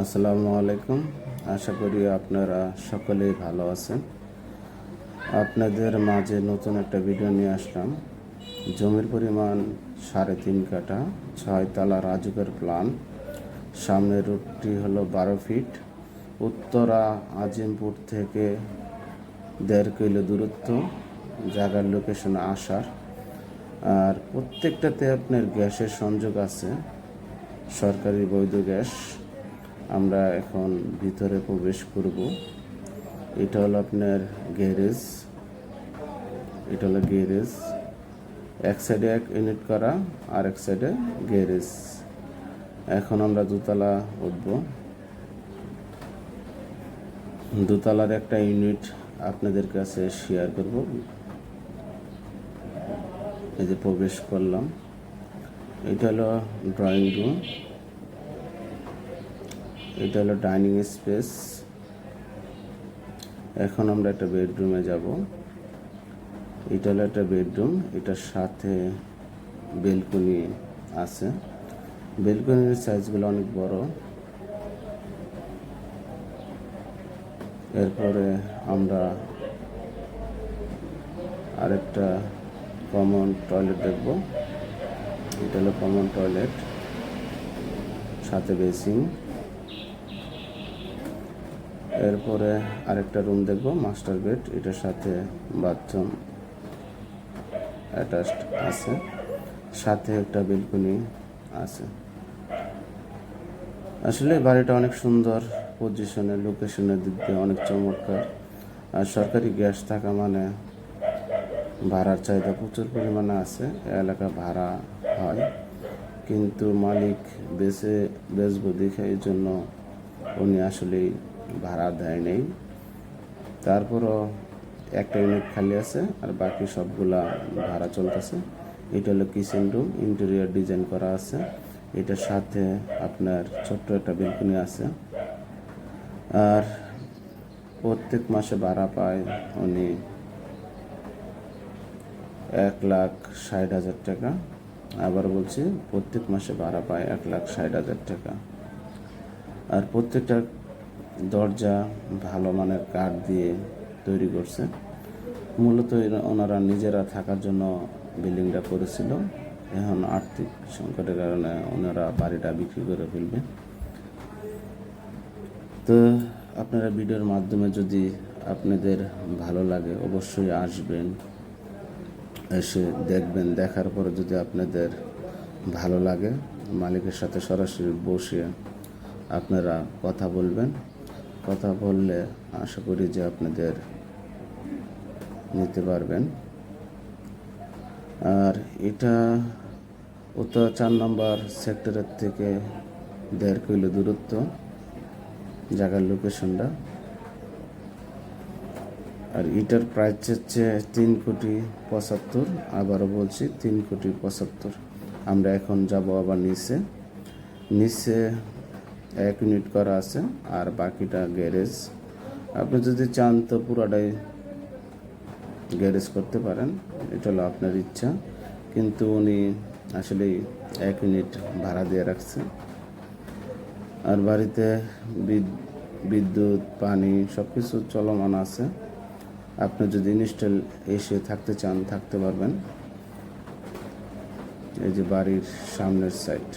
আসসালামু আলাইকুম। আশা করি আপনারা সকলেই ভালো আছেন। আপনাদের মাঝে নতুন একটা ভিডিও নিয়ে আসলাম। জমির পরিমাণ সাড়ে তিন কাঠা, ছয় তালা রাজুকের প্লান সামনের রুটটি হলো বারো ফিট উত্তরা, আজিমপুর থেকে দেড় কিলো দূরত্ব, জায়গার লোকেশনে আসার। আর প্রত্যেকটাতে আপনার গ্যাসের সংযোগ আছে। সরকারি বৈধ গ্যাস। আমরা এখন ভিতরে প্রবেশ করব। এটা হলো আপনার গ্যারেজ। এটা হলো গ্যারেজ। এক সাইডে এক ইউনিট করা আর এক সাইডে গ্যারেজ। এখন আমরা দোতলা উঠব। দোতলার একটা ইউনিট আপনাদের কাছে শেয়ার করব। এই যে প্রবেশ করলাম। এটা হলো ড্রয়িং রুম এটা হলো ডাইনিং স্পেস। এখন আমরা একটা বেডরুমে যাব। এটা হলো একটা বেডরুম, এটার সাথে বেলকনি আছে। বেলকনির সাইজগুলো অনেক বড়। এরপরে আমরা আরেকটা কমন টয়লেট দেখব। এটা হলো কমন টয়লেট সাথে বেসিং এরপরে আরেকটা রুম দেখব মাস্টার বেড এটার সাথে বাথরুম অ্যাটাচড আছে। সাথে একটা বেলকনি আছে। আসলে বাড়িটা অনেক সুন্দর পজিশনে লোকেশনের দিক দিয়ে অনেক চমৎকার। আর সরকারি গ্যাস থাকা মানে ভাড়ার চাহিদা প্রচুর পরিমাণে আছে, এলাকা ভাড়া হয়। কিন্তু মালিক বেছে বেচবো দেখে এই জন্য উনি আসলেই ভাড়া দেয় নেই। তারপরও একটা ইউনিট খালি আছে আর বাকি সবগুলা ভাড়া চলতেছে। এটা হলো কিচেন রুম ইন্টেরিয়র ডিজাইন করা আছে। এটার সাথে আপনার ছোট্ট একটা বেলকনি আছে। আর প্রত্যেক মাসে ভাড়া পায় উনি এক লাখ ষাট হাজার টাকা। আবার বলছি, প্রত্যেক মাসে ভাড়া পায় এক লাখ ষাট হাজার টাকা। আর প্রত্যেকটা দরজা ভালো মানের কাঠ দিয়ে তৈরি করছে। মূলত ওনারা নিজেরা থাকার জন্য বিল্ডিংটা করেছিল। এখন আর্থিক সংকটের কারণে ওনারা বাড়িটা বিক্রি করে ফেলবে। তো আপনারা ভিডিওর মাধ্যমে যদি আপনাদের ভালো লাগে, অবশ্যই আসবেন। এসে দেখবেন। দেখার পরে যদি আপনাদের ভালো লাগে, মালিকের সাথে সরাসরি বসে আপনারা কথা বলবেন। কথা বললে আশা করি যে আপনাদের নিতে পারবেন। আর এটা উত্তর চার নম্বর সেক্টরের থেকে দেড় কিলো দূরত্ব জায়গার লোকেশনটা আর এটার প্রাইস হচ্ছে তিন কোটি পঁচাত্তর, আবারও বলছি তিন কোটি পঁচাত্তর। আমরা এখন যাব আবার নিচে। নিচে এক ইউনিট করা আছে, আর বাকিটা গ্যারেজ আপনি যদি চান তো পুরাটাই গ্যারেজ করতে পারেন, এটা হলো আপনার ইচ্ছা। কিন্তু উনি আসলেই এক ইউনিট ভাড়া দিয়ে রাখছে। আর বাড়িতে বিদ- বিদ্যুৎ, পানি সব কিছু চলমান আছে। আপনি যদি ইনস্টল এসে থাকতে চান, থাকতে পারবেন। এই যে বাড়ির সামনের সাইড